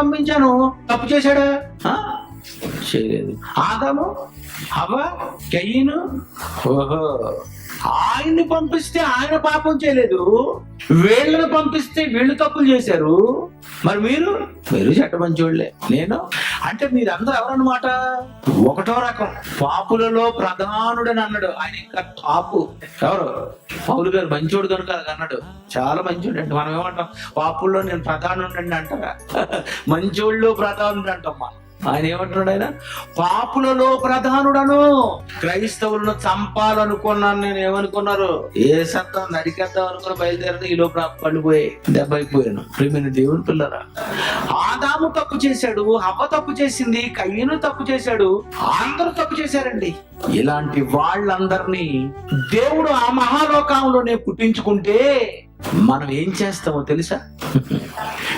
పంపించాను. తప్పు చేశాడా? చేయలేదు. ఆదాము హవ కయ్యను ఓహో. ఆయన్ని పంపిస్తే ఆయన పాపం చేయలేదు. వీళ్ళని పంపిస్తే వీళ్ళు తప్పులు చేశారు. మరి మీరు? మీరు చెడ్డ మంచోళ్ళే నేను? అంటే మీరందరూ ఎవరన్నమాట? ఒకటో రకం. పాపులలో ప్రధానుడని అన్నాడు. ఆయన ఇంకా టాపు. ఎవరు? పౌలు గారు మంచోడు కనుక అన్నాడు. చాలా మంచోడు అంటే. మనం ఏమంటాం పాపుల్లో నేను ప్రధానుడండి అంటారా? మంచోళ్ళు ప్రధానుడు అంటాం మనం ఆయన ఏమంటున్నాడు ఆయన? పాపులలో ప్రధానుడను. క్రైస్తవులను చంపాలనుకున్నాను నేను ఏమనుకున్నారు? ఏ సత్తం నరికేద్దాం అనుకుని బయలుదేరిన ఈ లోపల పడిపోయి దెబ్బ అయిపోయాను ప్రేమైన దేవుని పిల్లరా ఆదాము తప్పు చేశాడు హవ్వ తప్పు చేసింది కయ్యను తప్పు చేశాడు అందరూ తప్పు చేశారండి. ఇలాంటి వాళ్ళందరినీ దేవుడు ఆ మహాలోకంలోనే పుట్టించుకుంటే మనం ఏం చేస్తామో తెలుసా?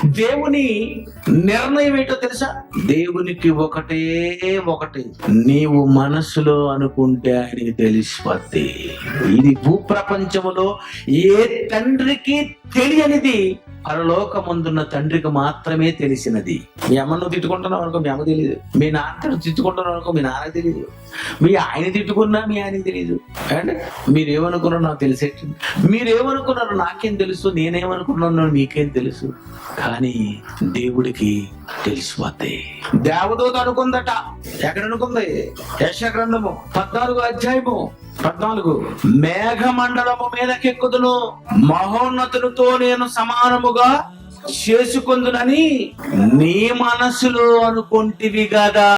దేవుని నిర్ణయం ఏంటో తెలుసా? దేవునికి ఒకటే ఒకటి. నీవు మనసులో అనుకుంటే ఆయనకి తెలిసిపోద్ది. ఇది భూప్రపంచములో ఏ తండ్రికి తెలియనిది పరలోకముందున్న తండ్రికి మాత్రమే తెలిసినది. మీ అమ్మను తిట్టుకుంటున్నావు అనుకో మీ అమ్మ తెలియదు మీ నాన్న తిట్టుకుంటున్నావు అనుకో మీ నాన్న తెలియదు మీ ఆయన తిట్టుకున్నా మీ ఆయనకి తెలియదు అండ్ మీరేమనుకున్నారో నాకు తెలిసేటి మీరేమనుకున్నారో నాకేం తెలుసు నేనేమనుకున్నానో మీకేం తెలుసు. కానీ దేవుడికి తెలిసిపోతాయి దేవదూత అనుకుందట. ఎక్కడ అనుకుంది? యశ గ్రంథము పద్నాలుగు అధ్యాయము. పద్నాలుగు. మేఘమండలము మీదకెక్కుదును. మహోన్నతులతో నేను సమానముగా చేసుకుందునని నీ మనసులో అనుకుంటివి కదా